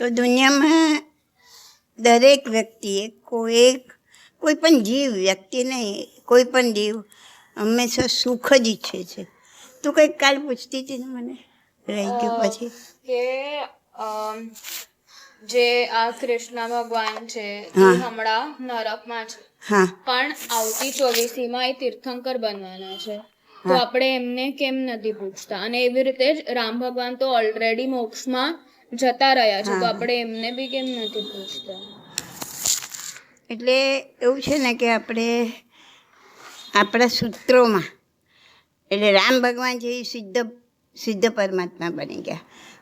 તો દુનિયામાં દરેક વ્યક્તિએ કોઈ કોઈ પણ જીવ વ્યક્તિ નહીં કોઈ પણ જીવ હંમેશા સુખ જ ઈચ્છે છે. તું કંઈક કાલ પૂછતી હતી ને મને? રહી ગયું પછી. કે જે આ કૃષ્ણ ભગવાન છે. હમણાં નરકમાં છે. હા. પણ આવતી ચોવીસીમાં એ તીર્થંકર બનવાના છે. તો આપણે એમને કેમ નથી પૂછતા? અને એવી રીતે જ રામ ભગવાન તો ઓલરેડી મોક્ષમાં જતા રહ્યા છે તો આપણે એમને બી કેમ નથી પૂછતા? એટલે એવું છે ને કે આપણે આપણા સૂત્રોમાં એટલે રામ ભગવાન જે સિદ્ધ સિદ્ધ પરમાત્મા બની ગયા.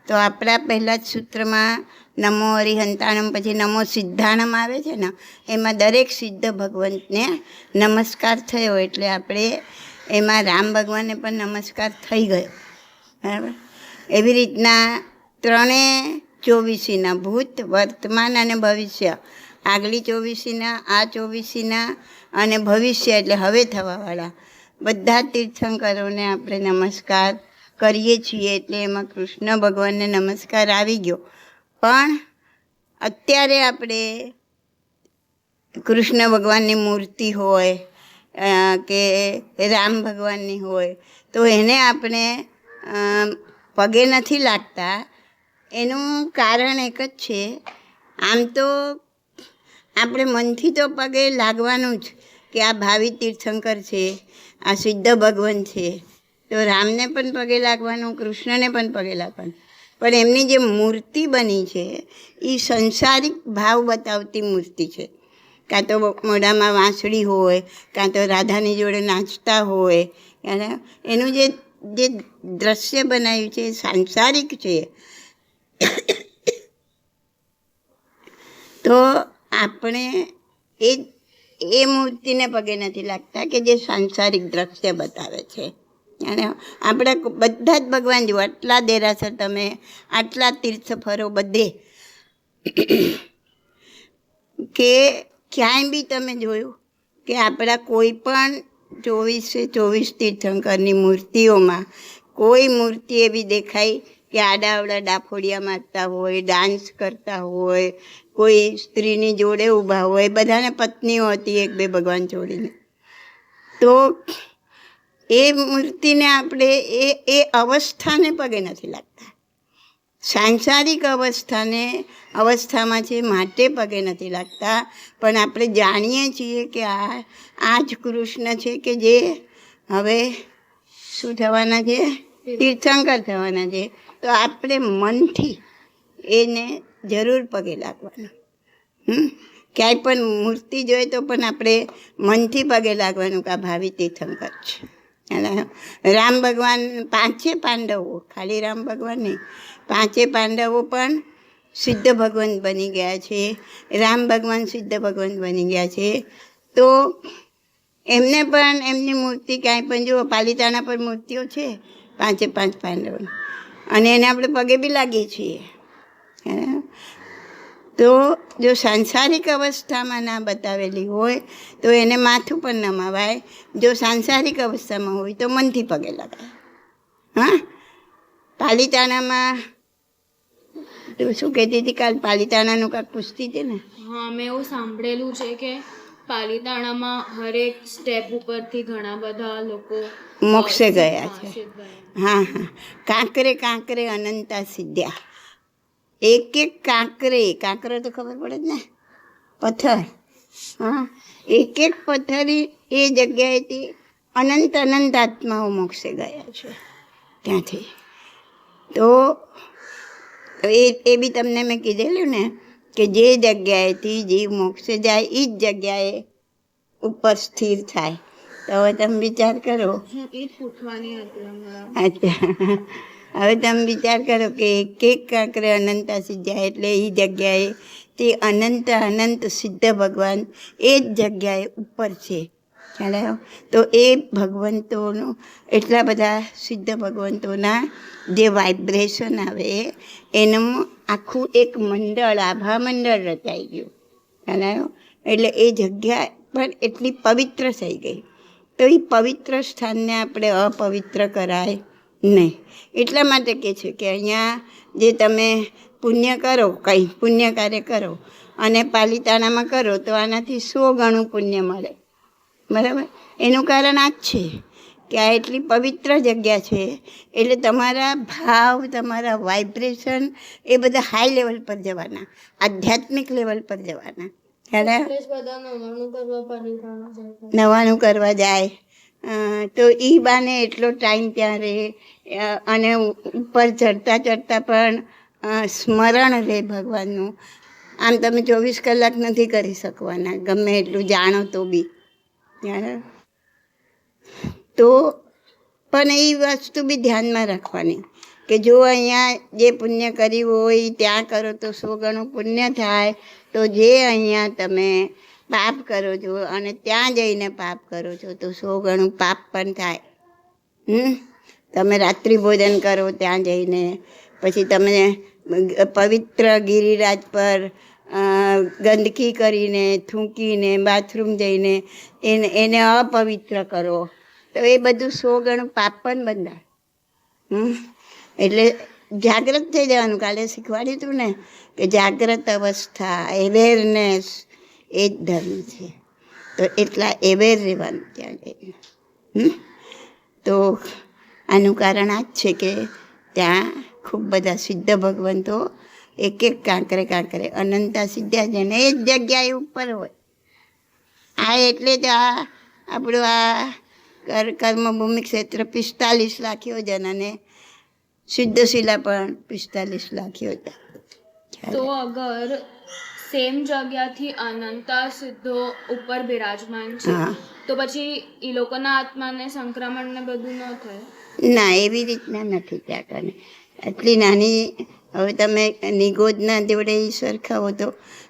તો આપણા પહેલાં જ સૂત્રમાં નમો હરિહંતાણમ પછી નમો સિદ્ધાણમ આવે છે ને એમાં દરેક સિદ્ધ ભગવંતને નમસ્કાર થયો એટલે આપણે એમાં રામ ભગવાનને પણ નમસ્કાર થઈ ગયો. બરાબર? એવી રીતના ત્રણે ચોવીસીના ભૂત, વર્તમાન અને ભવિષ્ય. આગલી ચોવીસીના, આ ચોવીસીના અને ભવિષ્ય એટલે હવે થવાવાળા. બધા તીર્થંકરોને આપણે નમસ્કાર કરીએ છીએ એટલે એમાં કૃષ્ણ ભગવાનને નમસ્કાર આવી ગયો. પણ અત્યારે આપણે કૃષ્ણ ભગવાનની મૂર્તિ હોય કે રામ ભગવાનની હોય, તો એને આપણે પગે નથી લાગતા. એનું કારણ એક જ છે. આમ તો આપણે મનથી તો પગે લાગવાનું જ કે આ ભાવિ તીર્થંકર છે, આ સિદ્ધ ભગવાન છે. તો રામને પણ પગે લાગવાનું, કૃષ્ણને પણ પગે લાગવાનું. પણ એમની જે મૂર્તિ બની છે એ સંસારિક ભાવ બતાવતી મૂર્તિ છે. કાં તો મોઢામાં વાંસળી હોય, કાં તો રાધાની જોડે નાચતા હોય, અને એનું જે જે દ્રશ્ય બનાવ્યું છે, એ સાંસારિક છે. તો આપણે એ એ મૂર્તિને પગે નથી લાગતા કે જે સાંસારિક દ્રશ્ય બતાવે છે. અને આપણે બધા જ ભગવાન જુઓ આટલા દેરાસર તમે, આટલા તીર્થ ફરો બધે કે ક્યાંય બી તમે જોયું કે આપણા કોઈ પણ ચોવીસે ચોવીસ તીર્થંકરની મૂર્તિઓમાં કોઈ મૂર્તિ એવી દેખાય કે આડાવડા ડાફોડિયા મારતા હોય ડાન્સ કરતા હોય કોઈ સ્ત્રીની જોડે ઊભા હોય બધાને પત્નીઓ હતી એક બે ભગવાન છોડીને. તો એ મૂર્તિને આપણે એ એ અવસ્થાને પગે નથી લાગતા. સાંસારિક અવસ્થાને અવસ્થામાં છે માટે પગે નથી લાગતા પણ આપણે જાણીએ છીએ કે આ આ જ કૃષ્ણ છે કે જે હવે શું થવાના છે? તીર્થંકર થવાના છે. તો આપણે મનથી એને જરૂર પગે લાગવાનું? ક્યાંય પણ મૂર્તિ જોઈએ તો પણ આપણે મનથી પગે લાગવાનું કે આ ભાવિ તીર્થંકર છે. રામ ભગવાન પાંચે પાંડવો, ખાલી રામ ભગવાન નહીં, પાંચે પાંડવો પણ સિદ્ધ ભગવાન બની ગયા છે. રામ ભગવાન સિદ્ધ ભગવાન બની ગયા છે. તો એમને પણ એમની મૂર્તિ ક્યાંય પણ જુઓ, પાલિતાણા પર મૂર્તિઓ છે પાંચે પાંચ પાંડવોની. અને એને આપણે પગે બી લાગીએ છીએ? તો જો સાંસારિક અવસ્થામાં ના બતાવેલી હોય, તો એને માથું પણ નમાવાય જો સાંસારિક અવસ્થામાં હોય, તો મનથી પગે લગાય. હા? પાલિતાણામાં તું શું કહેતી હતી કાલ? પાલિતાણાનું કાંઈક પૂછતી હતી ને? હા, મેં એવું સાંભળેલું છે કે પાલિતાણામાં હરેક સ્ટેપ ઉપરથી ઘણા બધા લોકો મોક્ષે ગયા છે. હા, હા. કાંકરે કાંકરે અનંતા સિદ્ધ્યા. એક એક કાંકરે કાંકરે તો ખબર પડે જ ને? પથ્થર. હા. એક એક પથ્થરી એ જગ્યાએથી અનંત અનંત આત્માઓ મોક્ષે ગયા છે. ત્યાંથી. તો એ એ બી તમને મેં કીધેલું ને કે જે જગ્યાએથી જીવ મોક્ષે જાય એ જ જગ્યાએ ઉપર સ્થિર થાય. તો હવે તમે વિચાર કરો. અચ્છા. હવે તમે વિચાર કરો કે એક એક કાંકરે અનંતા સિદ્ધ્યા એટલે એ જગ્યાએ તે અનંત અનંત સિદ્ધ ભગવાન એ જ જગ્યાએ ઉપર છે. ખ્યાલ આવ્યો? તો એ ભગવંતોનું એટલા બધા સિદ્ધ ભગવંતોના જે વાઇબ્રેશન આવે એનું આખું એક મંડળ, આભા મંડળ રચાઈ ગયું. ખ્યાલ એટલે એ જગ્યા પણ એટલી પવિત્ર થઈ ગઈ. તો એ પવિત્ર સ્થાનને આપણે અપવિત્ર કરાય નહીં. એટલા માટે કે છે કે અહીંયા જે તમે પુણ્ય કરો, કંઈ પુણ્ય કાર્ય કરો, અને પાલિતાણામાં કરો, તો આનાથી સો ગણું પુણ્ય મળે. બરાબર? એનું કારણ આ જ છે. કે આ એટલી પવિત્ર જગ્યા છે એટલે તમારા ભાવ તમારા વાઇબ્રેશન એ બધા હાઈ લેવલ પર જવાના આધ્યાત્મિક લેવલ પર જવાના. નવાણું કરવા જાય નવાનું કરવા જાય. તો એ બાને એટલો ટાઈમ ત્યાં રહે અને ઉપર ચડતા ચડતા પણ સ્મરણ રહે ભગવાનનું. આમ તમે ચોવીસ કલાક નથી કરી શકવાના ગમે એટલું જાણો તો બી? તો પણ એ વસ્તુ બી ધ્યાનમાં રાખવાની કે જો અહીંયા જે પુણ્ય કર્યું હોય, ત્યાં કરો તો સો ગણું પુણ્ય થાય, તો જે અહીંયા તમે પાપ કરો છો અને ત્યાં જઈને પાપ કરો છો, તો સો ગણું પાપ પણ થાય. હમ? તમે રાત્રિ ભોજન કરો ત્યાં જઈને, પછી તમે પવિત્ર ગિરિરાજ પર ગંદકી કરીને, થૂંકીને, બાથરૂમ જઈને, એને એને અપવિત્ર કરો. તો એ બધું સો ગણું પાપ પણ બંધાય એટલે જાગ્રત થઈ જવાનું. કાલે શીખવાડ્યું હતું ને કે જાગ્રત અવસ્થા અવેરનેસ એ જ ધર્મ છે. તો એટલા એવેર રહેવાનું ત્યાં જઈને. તો આનું કારણ આ જ છે કે ત્યાં ખૂબ બધા સિદ્ધ ભગવંતો એક એક કાંકરે કાંકરે અનંતા સિદ્ધા છે ને એ જ જગ્યાએ ઉપર હોય. આ એટલે જ આ આપણું આ કર્મભૂમિ ક્ષેત્ર પિસ્તાલીસ લાખ યોજન અને સિદ્ધશિલા પણ પિસ્તાલીસ લાખ યોજન તો અગર સેમ જગ્યાથી અનંતા સિદ્ધો ઉપર બિરાજમાન છે તો પછી એ લોકોના આત્માને સંક્રમણ ને બધું ન થાય? ના એવી રીતના નથી ત્યાં કરે આટલી નાની હવે તમે નિગોદના જોડે એ સરખાવો તો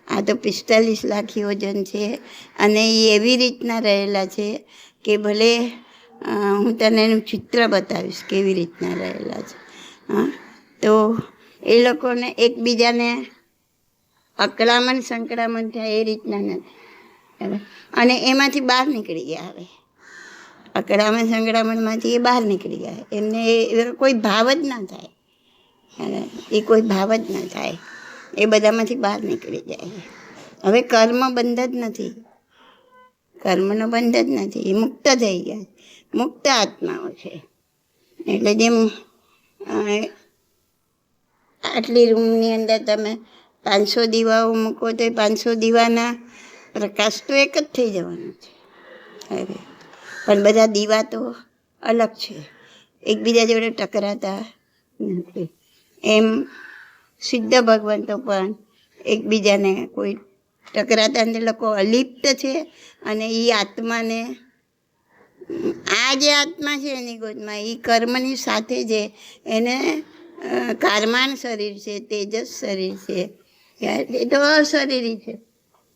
આ તો પિસ્તાલીસ લાખ યોજન છે અને એ એવી રીતના રહેલા છે કે ભલે હું તને એનું ચિત્ર બતાવીશ કેવી રીતના રહેલા છે. હા તો એ લોકોને એકબીજાને અકળામણ સંકળામણ થાય એ રીતના નથી? અને એમાંથી બહાર નીકળી ગયા હવે. અકળામણ સંકળામણમાંથી એ બહાર નીકળી ગયા. એમને એ- કોઈ ભાવ જ ના થાય? એ કોઈ ભાવ જ ના થાય. એ બધામાંથી બહાર નીકળી જાય. હવે કર્મ બંધ જ નથી. કર્મનો બંધ જ નથી, એ મુક્ત થઈ ગયા મુક્ત આત્માઓ છે. એટલે જેમ આટલી રૂમની અંદર તમે પાંચસો દીવાઓ મૂકો તો એ પાંચસો દીવાના પ્રકાશ તો એક જ થઈ જવાનો છે. અરે, પણ બધા દીવા તો અલગ છે, એકબીજા જોડે ટકરાતા નથી. એમ સિદ્ધ ભગવંતો પણ એકબીજાને કોઈ ટકરાતા લોકો અલિપ્ત છે અને એ આત્માને, આ જે આત્મા છે એની ગોદમાં એ કર્મની સાથે જે એને કારમાન શરીર છે, તેજસ શરીર છે. એ તો અશરીરી છે.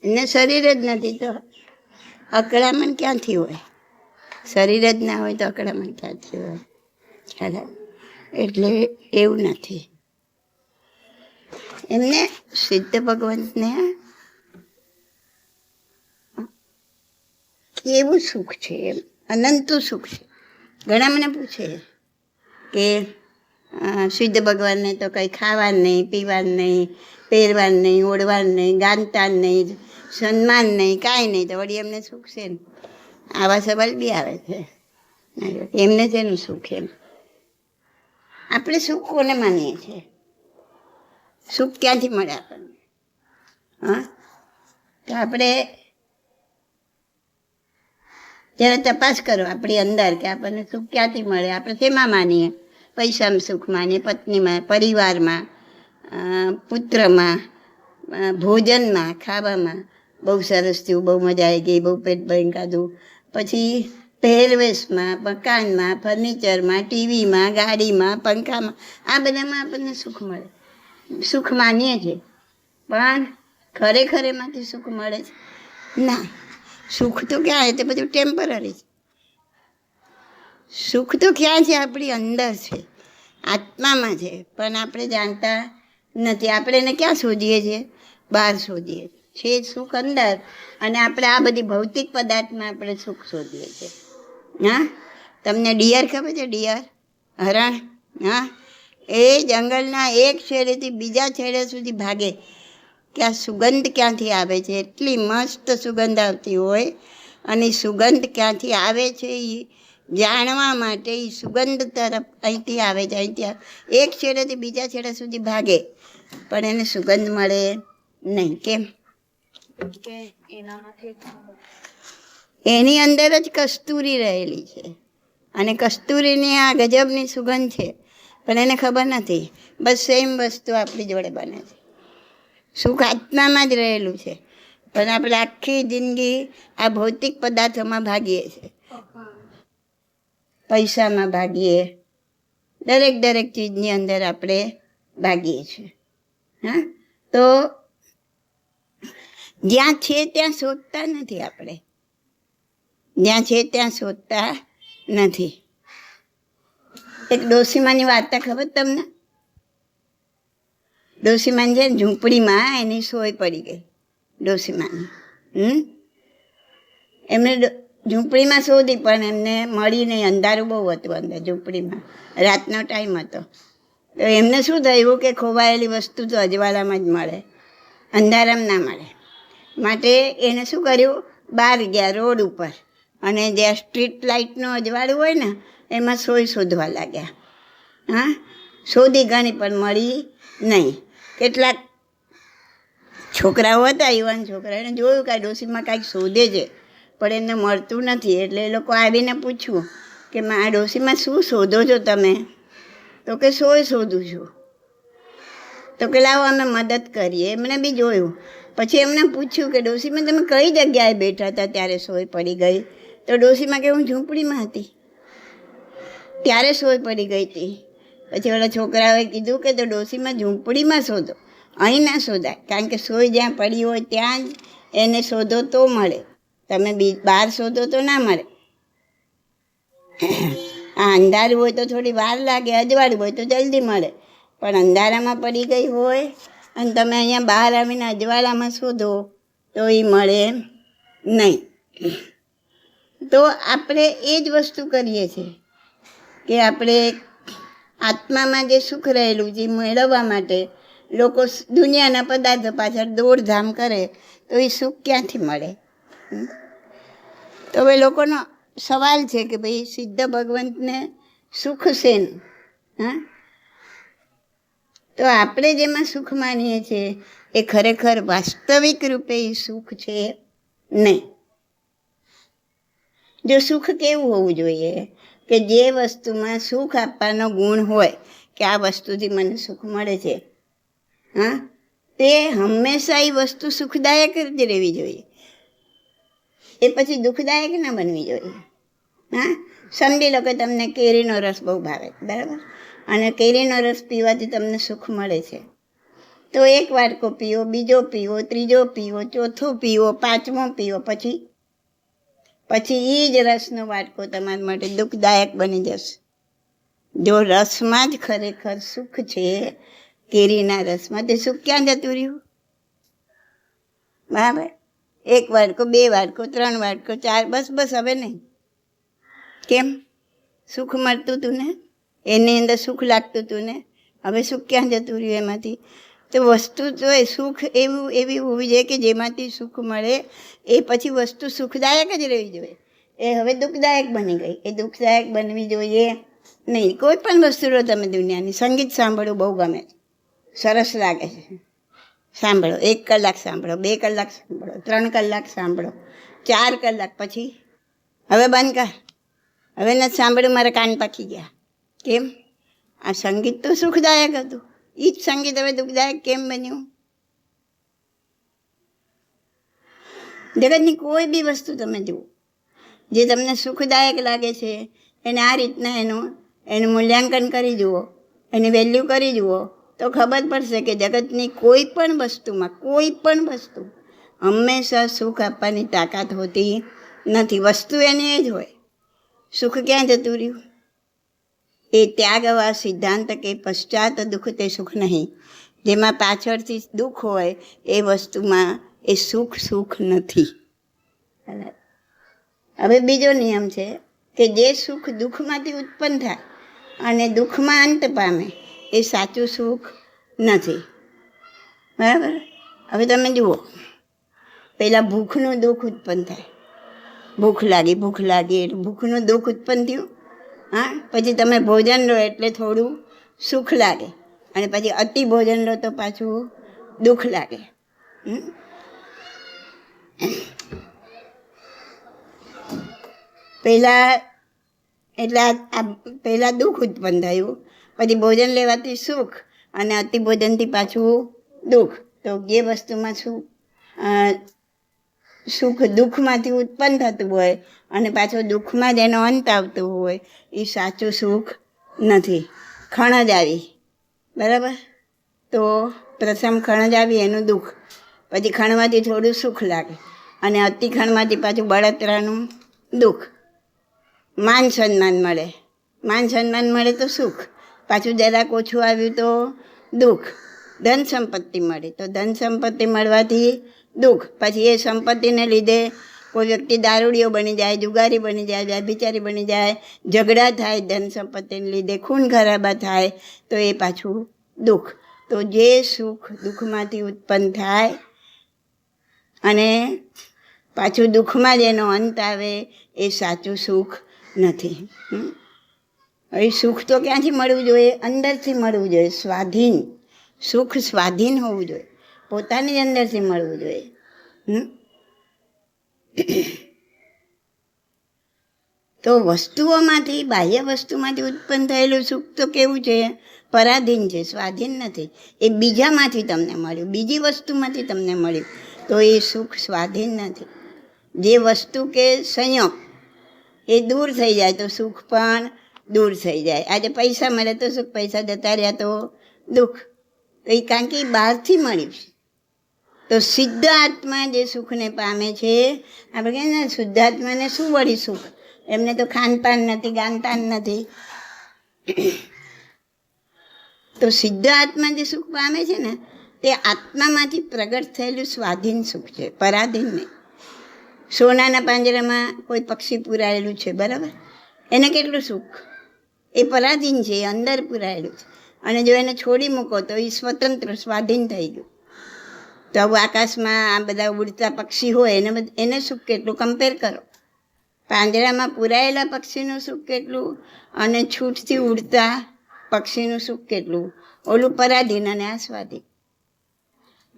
એને શરીર જ નથી તો અકળામણ ક્યાંથી હોય? શરીર જ ના હોય તો અકળામણ ક્યાંથી હોય? ખ્યાલ એટલે એવું નથી. એમને સિદ્ધ ભગવંતને કેવું સુખ છે એમ. અનંતું સુખ છે. ઘણા મને પૂછે કે અ, સિદ્ધ ભગવાનને તો કંઈ ખાવાનું નહીં પીવાનું નહીં પહેરવાનું નહીં ઓળવાનું નહીં ગાનતા નહીં સન્માન નહીં કાંઈ નહીં. તો વળી એમને સુખ છે ને? આવા સવાલ બી આવે છે. એમને શેનું સુખ એમ? આપણે સુખ કોને માનીએ છીએ? સુખ ક્યાંથી મળે આપણને? હા? તો આપણે જ્યારે તપાસ કરો આપણી અંદર કે આપણને સુખ ક્યાંથી મળે? આપણે શેમાં માનીએ? પૈસામાં સુખ માનીએ, પત્નીમાં, પરિવારમાં પુત્રમાં ભોજનમાં, ખાવામાં. બહુ સરસ થયું, બહુ મજા આવી ગઈ, બહુ પેટ ભરી ખાધું. પછી પહેરવેશમાં, મકાનમાં, ફર્નિચરમાં, ટીવીમાં, ગાડીમાં, પંખામાં, આ બધામાં આપણને સુખ મળે. સુખ માનીએ છીએ. પણ ખરેખર એમાંથી સુખ મળે છે? ના. સુખ તો ક્યાં છે? તે બધું ટેમ્પરરી છે. સુખ તો ક્યાં છે? આપણી અંદર છે. આત્મામાં છે. પણ આપણે જાણતા નથી. આપણે એને ક્યાં શોધીએ છીએ? બહાર શોધીએ છે સુખ અંદર. અને આપણે આ બધી ભૌતિક પદાર્થમાં આપણે સુખ શોધીએ છીએ. હા? તમને ડિયર ખબર છે? ડિયર? હરણ? હા? એ જંગલના એક છેડેથી બીજા છેડે સુધી ભાગે. કે આ સુગંધ ક્યાંથી આવે છે? એટલી મસ્ત સુગંધ આવતી હોય. અને સુગંધ ક્યાંથી આવે છે એ જાણવા માટે એ સુગંધ તરફ અહીંથી આવે છે. અહીંથી એક છેડેથી બીજા છેડા સુધી ભાગે. પણ એને સુગંધ મળે નહીં. કેમ? એની અંદર જ કસ્તુરી રહેલી છે. અને કસ્તુરીની આ ગજબની સુગંધ છે. પણ એને ખબર નથી. બસ સેમ વસ્તુ આપણી જોડે બને છે. સુખ આત્મામાં જ રહેલું છે. પણ આપણે આખી જિંદગી આ ભૌતિક પદાર્થોમાં ભાગીએ છીએ. પૈસામાં ભાગીએ. દરેક દરેક ચીજની અંદર આપણે ભાગીએ છીએ. હા? તો જ્યાં છે ત્યાં શોધતા નથી આપણે. જ્યાં છે ત્યાં શોધતા નથી. એક ડોસીમાની વાર્તા ખબર તમને? ડોસીમાન છે ને ઝૂંપડીમાં એની સોય પડી ગઈ ડોસીમાની હમ? એમને ઝૂંપડીમાં શોધી પણ એમને મળી નહીં, અંધારું બહુ હતું અંદર ઝૂંપડીમાં, રાતનો ટાઈમ હતો. તો એમને શું થયું? કે ખોવાયેલી વસ્તુ તો અજવાળામાં જ મળે, અંધારામાં ના મળે. માટે એને શું કર્યું? બહાર ગયા રોડ ઉપર. અને જ્યાં સ્ટ્રીટ લાઇટનું અજવાળું હોય ને, એમાં સોય શોધવા લાગ્યા. હા? શોધી ઘણી પણ મળી નહીં. કેટલાક છોકરાઓ હતા, યુવાન છોકરા એને જોયું કે આ ડોશીમાં કાંઈક શોધે છે, પણ એને મળતું નથી. એટલે એ લોકો આવીને પૂછ્યું કે આ ડોશીમાં શું શોધો છો તમે? તો કે, સોય શોધું છું. તો કે, લાવો, અમે મદદ કરીએ. એમણે બી જોયું. પછી એમને પૂછ્યું કે ડોશીમાં તમે કઈ જગ્યાએ બેઠા હતા ત્યારે સોય પડી ગઈ? તો ડોશીમાં કે, હું ઝૂંપડીમાં હતી. ત્યારે સોય પડી ગઈ હતી. પછી ઓલા છોકરાઓએ કીધું કે તો ડોસીમાં ઝૂંપડીમાં શોધો. અહીં ના શોધાય, કારણ કે સોય જ્યાં પડી હોય ત્યાં જ એને શોધો તો મળે. તમે બી બહાર શોધો તો ના મળે. આ અંધારું હોય તો થોડી વાર લાગે, અજવાળું હોય તો જલ્દી મળે. પણ અંધારામાં પડી ગઈ હોય અને તમે અહીંયા બહાર આવીને અજવાળામાં શોધો, તો એ મળે નહીં. તો આપણે એ જ વસ્તુ કરીએ છીએ કે આપણે આત્મામાં જે સુખ રહેલું, જે મેળવવા માટે લોકો દુનિયાના પદાર્થો પાછળ દોડધામ કરે, તો એ સુખ ક્યાંથી મળે? તો હવે લોકોનો સવાલ છે કે ભાઈ સિદ્ધ ભગવંતને સુખ શેનું હા? તો આપણે જેમાં સુખ માનીએ છીએ, એ ખરેખર વાસ્તવિક રૂપે એ સુખ છે નહીં. જો સુખ કેવું હોવું જોઈએ? કે જે વસ્તુમાં સુખ આપવાનો ગુણ હોય, કે આ વસ્તુથી મને સુખ મળે છે, હા, તે હંમેશા એ વસ્તુ સુખદાયક જ રહેવી જોઈએ. એ પછી દુઃખદાયક ના બનવી જોઈએ. હા સમજી લો કે તમને કેરીનો રસ બહુ ભાવે, બરાબર? અને કેરીનો રસ પીવાથી તમને સુખ મળે છે. તો એક વાટકો પીવો, બીજો પીવો, ત્રીજો પીવો, ચોથો પીવો, પાંચમો પીવો, પછી પછી એ જ રસનો વાટકો તમારા માટે દુઃખદાયક બની જશે. જો રસમાં જ ખરેખર સુખ છે, કેરીના રસમાં તે સુખ ક્યાં જતું રહ્યું? બરાબર? એક વાટકો, બે વાટકો, ત્રણ વાટકો, ચાર, બસ બસ, હવે નહીં. કેમ? સુખ મળતું હતું ને? એની અંદર સુખ લાગતું હતું ને? હવે સુખ ક્યાં જતું રહ્યું એમાંથી? તો વસ્તુ તો એ સુખ એવું, એવી હોવી જોઈએ કે જેમાંથી સુખ મળે, એ પછી વસ્તુ સુખદાયક જ રહેવી જોઈએ. એ હવે દુઃખદાયક બની ગઈ. એ દુઃખદાયક બનવી જોઈએ નહીં. કોઈ પણ વસ્તુ લો તમે દુનિયાની. સંગીત સાંભળવું બહુ ગમે સરસ લાગે છે. સાંભળો. એક કલાક સાંભળો, બે કલાક સાંભળો, ત્રણ કલાક સાંભળો, ચાર કલાક પછી. હવે બંધ કર. હવે નથી સાંભળ્યું, મારા કાન પાકી ગયા. કેમ? આ સંગીત તો સુખદાયક હતું. એ જ સંગીત હવે દુઃખદાયક કેમ બન્યું? જગતની કોઈ બી વસ્તુ તમે જુઓ, જે તમને સુખદાયક લાગે છે, એને આ રીતના એનું એનું મૂલ્યાંકન કરી જુઓ, એની વેલ્યુ કરી જુઓ, તો ખબર પડશે કે જગતની કોઈ પણ વસ્તુમાં, કોઈ પણ વસ્તુ હંમેશા સુખ આપવાની તાકાત હોતી નથી. વસ્તુ એની એ જ હોય. સુખ ક્યાં જતું રહ્યું? એ ત્યાગવા સિદ્ધાંત કે પશ્ચાત દુઃખ તે સુખ નહીં. જેમાં પાછળથી દુઃખ હોય એ વસ્તુમાં એ સુખ સુખ નથી. હવે બીજો નિયમ છે કે જે સુખ દુઃખમાંથી ઉત્પન્ન થાય અને દુઃખમાં અંત પામે એ સાચું સુખ નથી. બરાબર? હવે તમે જુઓ. પહેલાં ભૂખનું દુઃખ ઉત્પન્ન થાય. ભૂખ લાગી ભૂખ લાગી એટલે ભૂખનું દુઃખ ઉત્પન્ન થયું. હા? પછી તમે ભોજન લો એટલે થોડું સુખ લાગે. અને પછી અતિ ભોજન લો તો પાછું દુઃખ લાગે? પહેલાં એટલે આ પહેલાં દુઃખ ઉત્પન્ન થયું. પછી ભોજન લેવાથી સુખ અને અતિ ભોજનથી પાછું દુઃખ. તો જે વસ્તુમાં અ, સુખ દુઃખમાંથી ઉત્પન્ન થતું હોય અને પાછો દુઃખમાં જ એનો અંત આવતો હોય, એ સાચું સુખ નથી. ખણ જ આવી બરાબર? તો પ્રથમ ખણ જ આવી એનું દુઃખ. પછી ખણમાંથી થોડું સુખ લાગે. અને અતિ ખણમાંથી પાછું બળતરાનું દુઃખ. માન સન્માન મળે. માન સન્માન મળે તો સુખ. પાછું જરાક ઓછું આવ્યું તો દુઃખ. ધન સંપત્તિ મળે. તો ધન સંપત્તિ મળવાથી દુઃખ. પછી એ સંપત્તિને લીધે કોઈ વ્યક્તિ દારૂડીઓ બની જાય, જુગારી બની જાય, વ્યભિચારી બની જાય, ઝઘડા થાય, ધન સંપત્તિને લીધે ખૂન ખરાબા થાય, તો એ પાછું દુઃખ. તો જે સુખ દુઃખમાંથી ઉત્પન્ન થાય અને પાછું દુઃખમાં જ એનો અંત આવે, એ સાચું સુખ નથી? હવે સુખ તો ક્યાંથી મળવું જોઈએ? અંદરથી મળવું જોઈએ. સ્વાધીન. સુખ સ્વાધીન હોવું જોઈએ. પોતાની અંદરથી મળવું જોઈએ? તો વસ્તુઓમાંથી, બાહ્ય વસ્તુમાંથી ઉત્પન્ન થયેલું સુખ તો કેવું છે? પરાધીન છે, સ્વાધીન નથી. એ બીજામાંથી તમને મળ્યું, બીજી વસ્તુમાંથી તમને મળ્યું. તો એ સુખ સ્વાધીન નથી. જે વસ્તુ કે સંયોગ, એ દૂર થઈ જાય તો સુખ પણ દૂર થઈ જાય. આજે પૈસા મળે તો સુખ, પૈસા જતા રહ્યા તો દુઃખ. તો એ કારણ કે એ બહારથી મળ્યું છે. તો સિદ્ધ આત્મા જે સુખને પામે છે, આપણે કહીએ ને શુદ્ધ આત્માને શું વળી સુખ? એમને તો ખાનપાન નથી, ગાનપાન નથી. તો સિદ્ધ આત્મા જે સુખ પામે છે ને, તે આત્મામાંથી પ્રગટ થયેલું સ્વાધીન સુખ છે, પરાધીન નહીં. સોનાના પાંજરામાં કોઈ પક્ષી પુરાયેલું છે, બરાબર? એને કેટલું સુખ? એ પરાધીન છે, એ અંદર પુરાયેલું છે. અને જો એને છોડી મૂકો તો એ સ્વતંત્ર, સ્વાધીન થઈ ગયું. તો આકાશમાં આ બધા ઉડતા પક્ષી હોય એને એને સુખ કેટલું કમ્પેર કરો? પાંજરામાં પૂરાયેલા પક્ષીનું સુખ કેટલું? અને છૂટથી ઉડતા પક્ષીનું સુખ કેટલું? ઓલું પરાધીન અને આ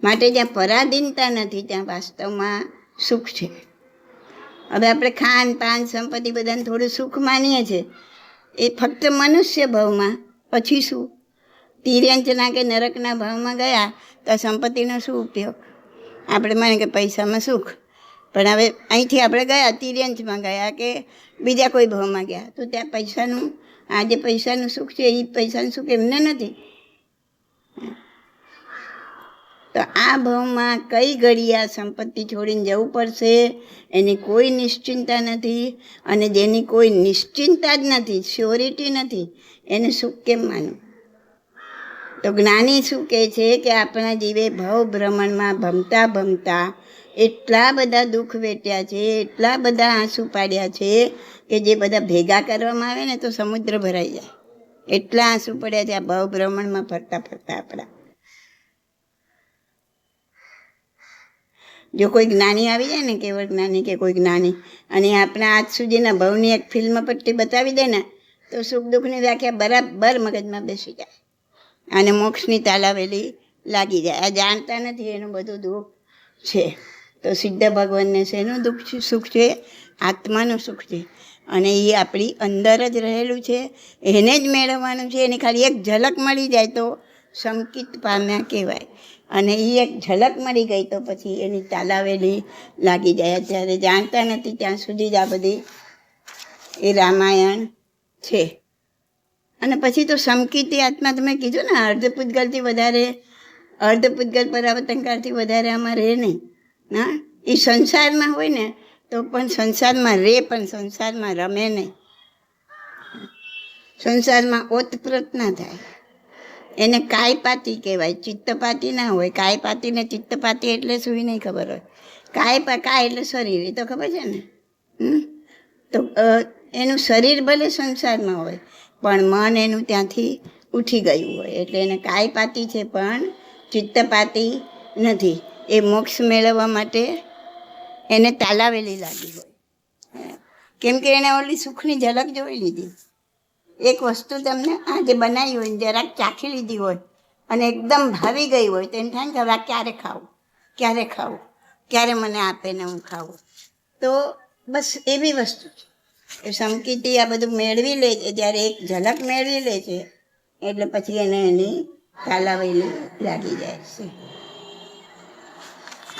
માટે જ્યાં પરાધીનતા નથી, ત્યાં વાસ્તવમાં સુખ છે. હવે આપણે ખાન, પાન, સંપત્તિ બધાને થોડું સુખ માનીએ છીએ. એ ફક્ત મનુષ્ય ભાવમાં. પછી શું? તિર્યંચના કે નરકના ભાવમાં ગયા તો સંપત્તિનો શું ઉપયોગ? આપણે માને કે પૈસામાં સુખ. પણ હવે અહીંથી આપણે ગયા તિર્યંચમાં ગયા કે બીજા કોઈ ભાવમાં ગયા. તો ત્યાં પૈસાનું, આ જે પૈસાનું સુખ છે એ પૈસાનું સુખ એમને નથી. તો આ ભાવમાં કઈ ઘડી આ સંપત્તિ છોડીને જવું પડશે? એની કોઈ નિશ્ચિંતા નથી. અને જેની કોઈ નિશ્ચિંતા જ નથી, શ્યોરિટી નથી, એને સુખ કેમ માનવું? તો જ્ઞાની શું કહે છે કે આપણા જીવે ભવ ભ્રમણમાં ભમતા ભમતા એટલા બધા દુઃખ વેટ્યા છે, એટલા બધા આંસુ પાડ્યા છે કે જે બધા ભેગા કરવામાં આવે ને તો સમુદ્ર ભરાઈ જાય. એટલા આંસુ પડ્યા છે આ ભવ ભ્રમણમાં ફરતા ફરતા આપણા. જો કોઈ જ્ઞાની આવી જાય ને, કેવળ જ્ઞાની કે કોઈ જ્ઞાની, અને આપણા આજ સુધીના ભવની એક ફિલ્મ પટ્ટી બતાવી દે ને, તો સુખ દુઃખની વ્યાખ્યા બરાબર મગજમાં બેસી જાય. અને મોક્ષની તાલાવેલી લાગી જાય. આ જાણતા નથી એનું બધું દુઃખ છે. તો સિદ્ધ ભગવાનને શેનું દુઃખ છે? સુખ છે? આત્માનું સુખ છે. અને એ આપણી અંદર જ રહેલું છે. એને જ મેળવવાનું છે. એની ખાલી એક ઝલક મળી જાય તો સંકિત પામ્યા કહેવાય. અને એ એક ઝલક મળી ગઈ તો પછી એની તાલાવેલી લાગી જાય. અત્યારે જાણતા નથી, ત્યાં સુધી જ આ બધી એ રામાયણ છે. અને પછી તો સમકીતી આત્મા તમે કીધું ને, અર્ધ પૂતગલથી વધારે, અર્ધ પૂતગલ પરાવતંકારથી વધારે આમાં રહે નહીં. હા એ સંસારમાં હોય ને, તો પણ સંસારમાં રહે પણ સંસારમાં રમે નહીં. સંસારમાં ઓતપ્રોત ના થાય. એને કાયપાતી કહેવાય, ચિત્તપાતી ના હોય. કાયપાતી ને ચિત્તપાતી એટલે સુઈ નહીં ખબર હોય. કાય કાય એટલે શરીર, એ તો ખબર છે ને? તો એનું શરીર ભલે સંસારમાં હોય પણ મન એનું ત્યાંથી ઉઠી ગયું હોય. એટલે એને કાયપાતી છે, પણ ચિત્તપાતી નથી. એ મોક્ષ મેળવવા માટે એને તાલાવેલી લાગી હોય. કેમ કે એણે ઓલી સુખની ઝલક જોઈ લીધી. એક વસ્તુ તમને આજે બનાવી હોય જરાક ચાખી લીધી હોય અને એકદમ ભાવી ગઈ હોય, તો એને થાય કે હવે ક્યારે ખાવું? ક્યારે ખાવું? ક્યારે મને આપે ને હું ખાવું? તો બસ એવી વસ્તુ છે. એ આ બધું મેળવી લે છે. જ્યારે એક ઝલક મેળવી લે છે, એટલે પછી એને એની તાલાવેલી લાગી જાય છે.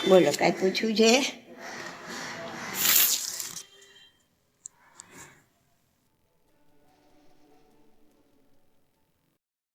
બોલો, કાંઈ પૂછવું છે?